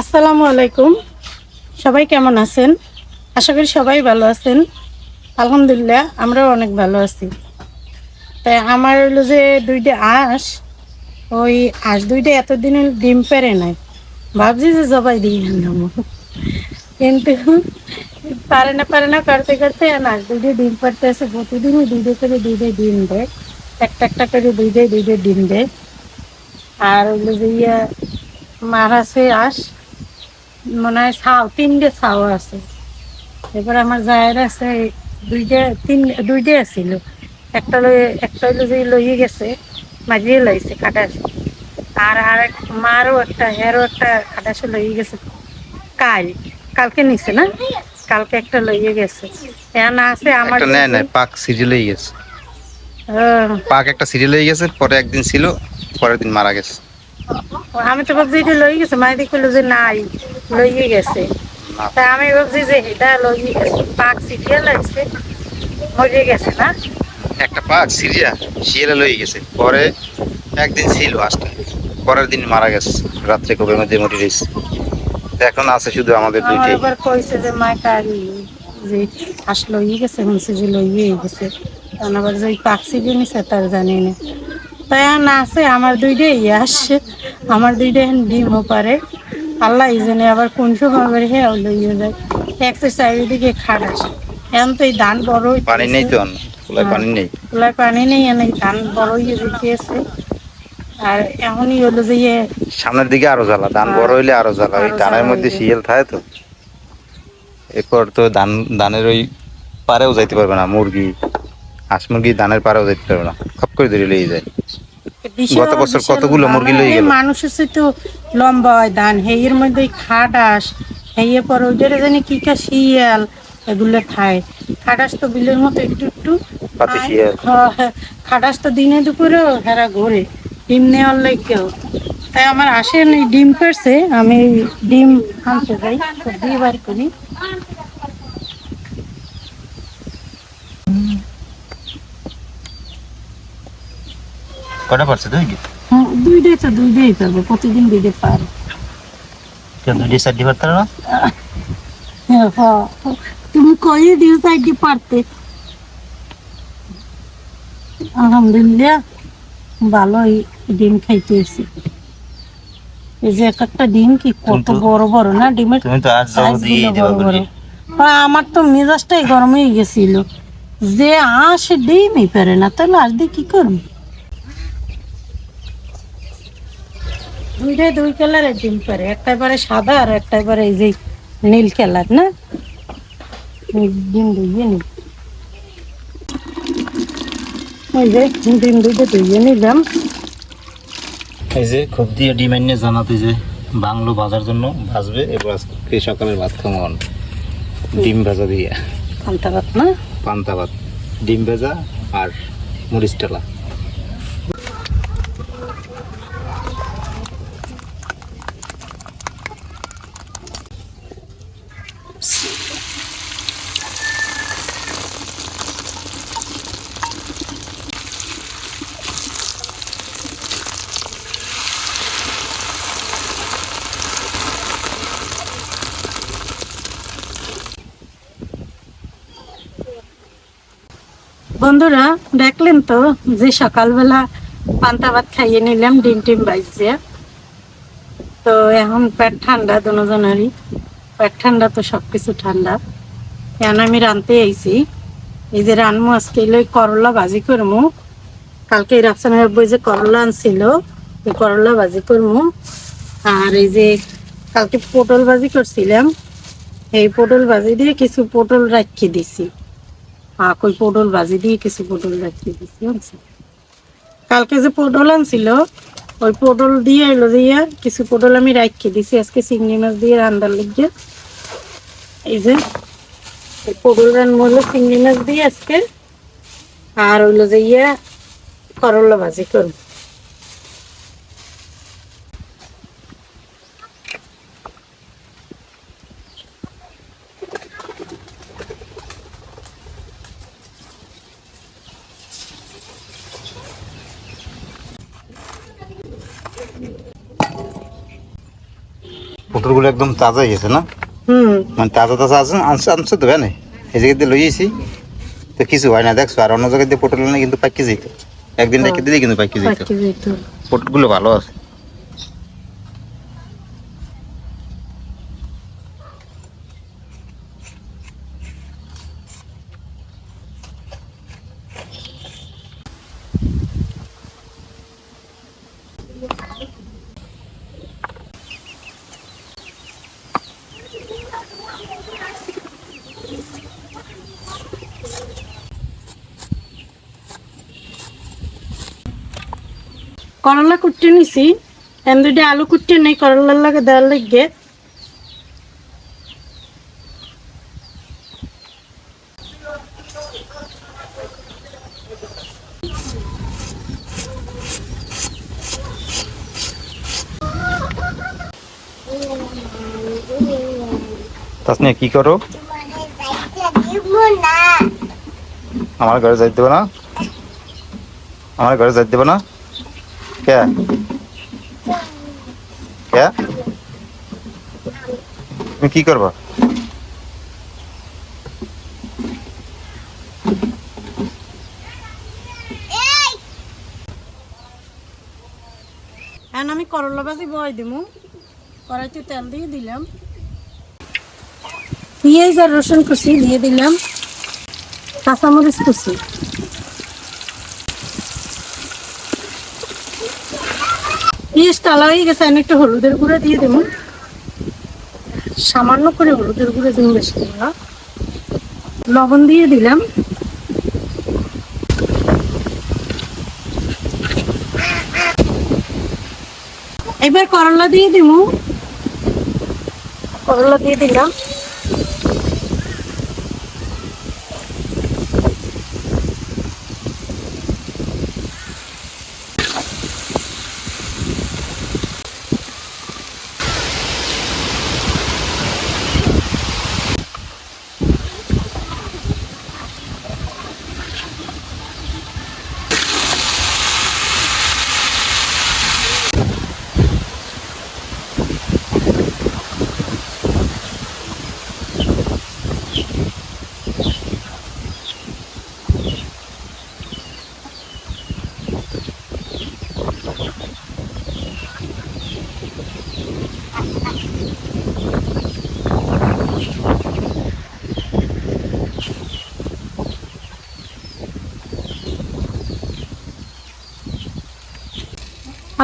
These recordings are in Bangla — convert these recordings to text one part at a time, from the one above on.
আসসালামু আলাইকুম। সবাই কেমন আছেন? আশা করি সবাই ভালো আছেন। আলহামদুলিল্লাহ, আমরাও অনেক ভালো আছি। তাই আমার হলো যে দুইটা আঁশ, ওই আঁশ দুইটা এতদিন ডিম পেরে নাই। ভাবছি যে জবাই দিয়ে আনলাম। কিন্তু পারে না পারে না, করতে করতে আঁশ দুইটা ডিম পারতে আছে। প্রতিদিনই দুইটা করে দুইটা ডিম দেয়। একটা একটা করে দুইটা দুইটা ডিম দেয়। আর হলো যে ইয়া মার আছে আঁশ। মনে হয় ছাও তিনটে ছাও আছে। এবার আমার জায়ের আছে দুইটা তিন দুইটা আছিল। একটা লই একটা হইল যে লইয়ে গেছে মাঝিয়ে লইছে খাটাস আর আর এক মারও একটা হেরও একটা খাটাসে লইয়ে গেছে। কাল কালকে নিছে না? কালকে একটা লইয়ে গেছে। এখন আছে আমার নেয় নেয় পাক সিরিয়ালেই গেছে। হ্যাঁ, পাক একটা সিরিয়ালেই গেছে পরে একদিন ছিল পরের দিন মারা গেছে। আমি তো ভাবছি এটা লইয়ে গেছে মাইদি কইলো যে নাই লইয়ে গেছে। তা আমি ভাবছি যে এটা লইয়ে গেছে পাক সিরিয়াল আছে মরে গেছে না? একটা পাক সিরিয়া শিয়ালে লই গেছে। পরে একদিন ছিল আসতে পরের দিন মারা গেছে রাত্রে কবে মধ্যে মরে গেছে এখন আছে শুধু আমাদের দুইটাই। এবার কইছে যে মা কারি যে হাঁস লইয়ে গেছে শুনছে যে লইয়ে গেছে। তখন আবার যে পাক সিরিয়াল নিছে তার জানি না। তাই না আছে আমার দুইটাই আসছে আমার দুইটা এখন ডিমও পারে। আল্লাহ জানে আবার কোন সময় আবার হ্যাঁ লইয়ে যায়। এক্সারসাইজ দিকে খাটাস এখন তো এই ধান বড় পানি নেই তো খোলায় পানি নেই? খোলায় পানি নেই এনে ধান বড় হয়ে যেতেছে আর এখনই হলো যে ইয়ে সামনের দিকে আরও জ্বালা ধান বড় হইলে আরও জ্বালা। ওই ধানের মধ্যে। শিয়াল থাকে তো। এরপর তো ধান ধানের ওই পারেও যাইতে পারবে না মুরগি। হাঁস মুরগি ধানের পারেও যাইতে পারবে না খপ করে ধরে লেগে যায় গত বছর কতগুলো মুরগি। লইয়ে এই গেল? মানুষের সে তো লম্বা হয় ধান হেয়ের মধ্যে খাটাস হেয়ে পরে ওইটার জানি কি কা শিয়াল এগুলো খায় খাটাস তো বিলের মতো একটু একটু পাতি শিয়াল। খাটাস তো দিনে দুপুরেও হেরা ঘোরে ডিম নেওয়ার লাগেও তাই আমার আসেন ডিম পারছে আমি ডিম আনতে যাই দিয়ে বার করি কটা পারছে? তুই কি? হ্যাঁ দুইটাই তো দুইটাই পারবে প্রতিদিন দুইটা পারে। দুইটি চারটি পারতে না? হ্যাঁ, হ্যাঁ। তুমি কয়ে দিও সাইডে পারতে। আলহামদুলিল্লাহ ভালোই ডিম খাইতে এসে এই যে এক একটা ডিম কি কত বড় বড় না ডিমের তুমি তো আজ বড় বড়। বলি। হ্যাঁ, আমার তো মেজাজটাই গরম হয়ে গেছিল। যে আঁশ ডিমই পারে না তাহলে আজ দিয়ে কি করব? দুইটাই দুই কালারের ডিম পারে। একটা পারে সাদা আর একটা পারে এই যে নীল কালার না? ডিম ধুইয়ে নি ওই যে ডিম দুইটা ধুইয়ে নিলাম। এই যে খুব দিয়ে ডিম এনে জানাতে যে বাংলো ভাজার জন্য ভাজবে এবার আজকে সকালের ভাত খাব অন। ডিম ভাজা দিয়ে। পান্তা ভাত না? পান্তা ভাত ডিম ভাজা আর মরিচ টেলা। বন্ধুরা, দেখলেন তো যে সকালবেলা পান্তা ভাত খাইয়ে নিলাম, ডিম টিম বাইছে তো এখন পেট ঠান্ডা দুজনেরই। পেট ঠান্ডা তো সব কিছু ঠান্ডা। এখন আমি রানতে আইছি। এই যে রানমু আজকে লই করলা ভাজি করমু। কালকে রাফসানের বই যে করলা আনছিল এই করলা ভাজি করমু। আর এই যে কালকে পটল ভাজি করছিলাম, এই পটল ভাজি দিয়ে কিছু পটল রাখি দিছি। কই পটল ভাজি দিয়ে কিছু পটল রাখি দিছি আনছি কালকে যে পটল আনছিল, ওই পটল দিয়ে এলো দিয়ে কিছু পটল আমি রাখি দিছি, আজকে চিংড়ি মাছ দিয়ে রান্দার লিখে এই যে পটল রান্না হলো চিংড়ি মাছ দিয়ে আজকে, আর হইল যে ইয়ে করলা ভাজি করব। পটলগুলো একদম তাজা গেছে না? হুম। মানে তাজা তাজা আছে আনছো আনছো তো হ্যাঁ এই জায়গা দিয়ে লইয়েছি তো কিছু হয় না দেখছ? আর অন্য জায়গায় দিয়ে পটল কিন্তু পাকি যেত একদিন রেখে দিলে কিন্তু পাকি যেত পটলগুলো ভালো আছে। করলা কুটতে নিছি এন দুইটা আলু কুটতে নেই, করলার লাগে দেওয়ার লাগে কি করো? আমার ঘরে যাইতে দেবে না? আমার ঘরে যাইতে দেবে না? কে কে তুমি কি করবা? এখন আমি করলা ভাজি বয় দিমু। কড়াইতে তেল দিয়ে দিলাম। পেঁয়াজ আর রসুন কুচি দিয়ে দিলাম। কাঁচামরিচ কুচি। পেঁয়াজ টালা হয়ে গেছে, আমি একটু হলুদের গুঁড়ো দিয়ে দেবো। সামান্য করে হলুদের গুঁড়ো দিন বেশি দিব লবণ দিয়ে দিলাম। এবার করলা দিয়ে দিব। করলা দিয়ে দিলাম।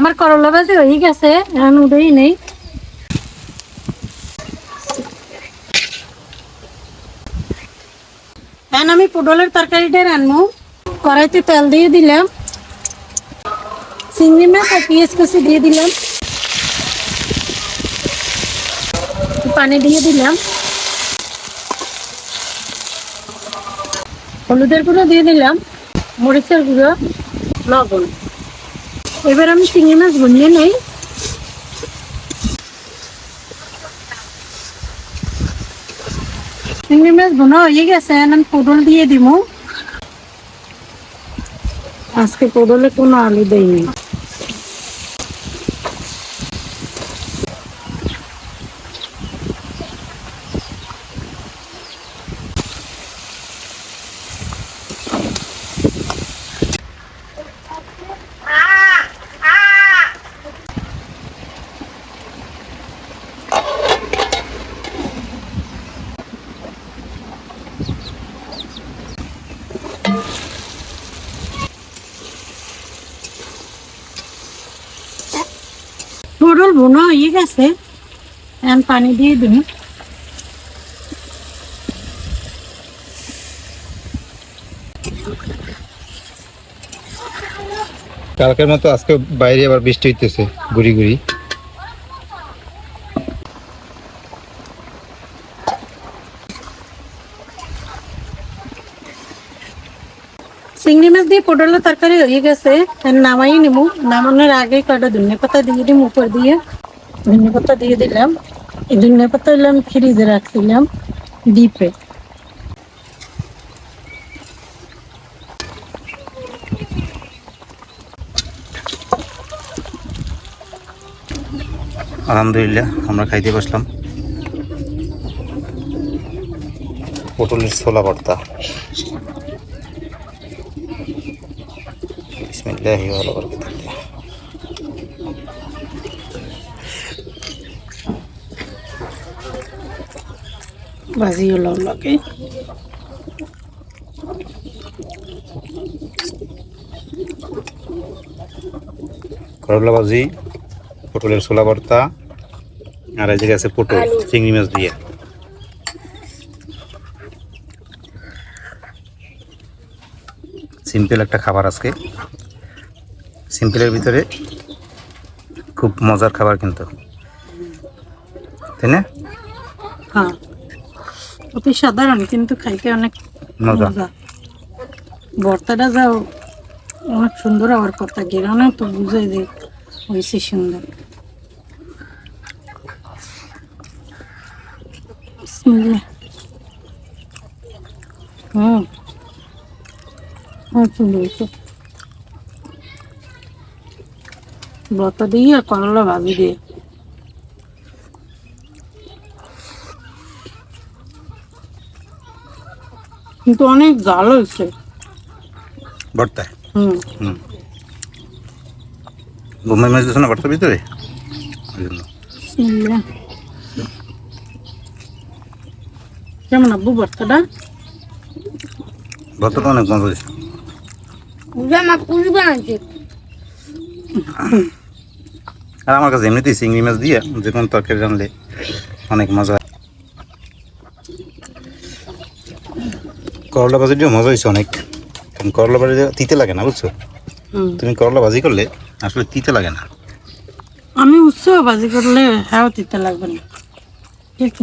আমার করলা ভাজি হয়ে গেছে, এখন উঠেই নেই। এখন আমি পটলের তরকারিটা রান্নু। কড়াইতে তেল দিয়ে দিলাম। চিংড়ি মাছ আর পেঁয়াজ কুচি দিয়ে দিলাম। পানি দিয়ে দিলাম। হলুদের গুঁড়ো দিয়ে দিলাম। মরিচের গুঁড়ো, লবণ। এবার আমি চিংড়ি মাছ ভুনিয়ে নেই। চিংড়ি মাছ বোনা হয়ে গেছে আমি পটল দিয়ে দিব আজকে পটলে কোনো আলু দেয়নি। পটল বোনা হয়ে গেছে। এখন পানি দিয়ে দিন। কালকের মতো আজকে বাইরে আবার বৃষ্টি হইতেছে, গুড়ি গুড়ি। চিংড়ি মাছ দিয়ে পটলের তরকারি হয়ে গেছে। নামাই নিব নামানোর আগে কটা ধনে পাতা দিয়ে দিম, উপর দিয়ে ধনে পাতা দিয়ে দিলাম। এই ধনে পাতা হলো আমি ফ্রিজে রাখছিলাম ডিপে আলহামদুলিল্লাহ, আমরা খাইতে বসলাম। পটলের ছোলা ভর্তা। বিসমিল্লাহি ওয়া বারাকাতুহু ভাজি হলো লাগে করলা ভাজি পটলের ছোলা ভর্তা আর এই জায়গায় আছে পটল চিংড়ি মাছ দিয়ে। সিম্পল একটা খাবার আজকে। সিম্পলের ভিতরে খুব মজার খাবার কিন্তু। তাই না? হ্যাঁ। অতি সাধারণ কিন্তু খাইতে অনেক মজা। ভর্তাটা যাও অনেক সুন্দর হওয়ার কথা গেরানো তো বুঝাই যে হয়েছে সুন্দর। হুম। সুন্দর হয়েছে ভর্তা দিয়ে আর করলা ভাবি দিয়ে। কিন্তু অনেক জাল হয়েছে। ভর্তা? হুম। হুম। বোম্বাই মাছ দিচ্ছে না ভর্তার ভিতরে? ওই জন্য। কেমন আব্বু ভর্তাটা? ভর্তাটা অনেক মজা হয়েছে মা পুরি বানাচ্ছে আর আমার কাছে এমনিতেই চিংড়ি মাছ দিয়ে যে কোনো তরকারি রানলে অনেক মজা হয়। করলা ভাজিটিও মজা হয়েছে অনেক। কারণ করলা ভাজি তিতে লাগে না বুঝছ? তুমি করলা ভাজি করলে আসলে তিতে লাগে না। আমি উৎসব ভাজি করলে হ্যাঁ দিতে লাগবে না। ঠিক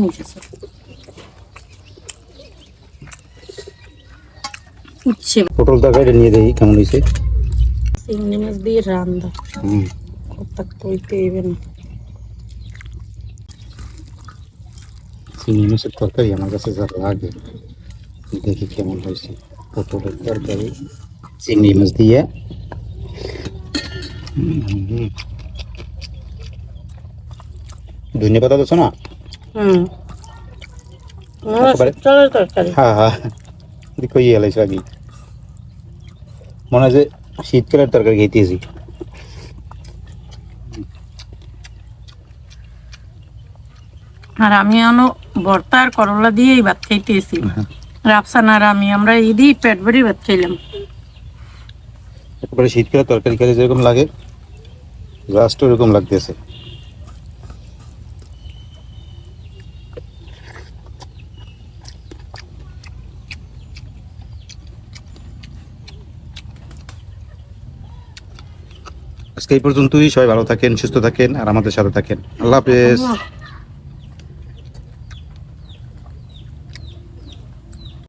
উচ্ছে। পটল তরকারিটা নিয়ে দেখি কেমন হয়েছে। চিংড়ি মাছ দিয়ে রান্দা হুম। কত কইতে হবে না চিংড়ি মাছের তরকারি আমার কাছে যা লাগে দেখি কেমন হয়েছে পটলের তরকারি চিংড়ি মাছ দিয়ে ধনে পাতা দিচ্ছ না হুম একেবারে? চলো তরকারি হ্যাঁ হ্যাঁ দেখো ইয়ে এলাইছে আগে মনে হয় যে শীতকালের তরকারি খেতেছি আর আমি আনো ভর্তা আর করলা দিয়েই ভাত খাইতেছি। রাফসান আর আমি আমরা ঈদই পেট ভরি ভাত খাইলাম। একেবারে শীতকালের তরকারি খেতে যেরকম লাগে জাস্ট ওরকম লাগতেছে। আজকে এই পর্যন্তই সবাই ভালো থাকেন সুস্থ থাকেন আর আমাদের সাথে থাকেন। আল্লাহ হাফেজ।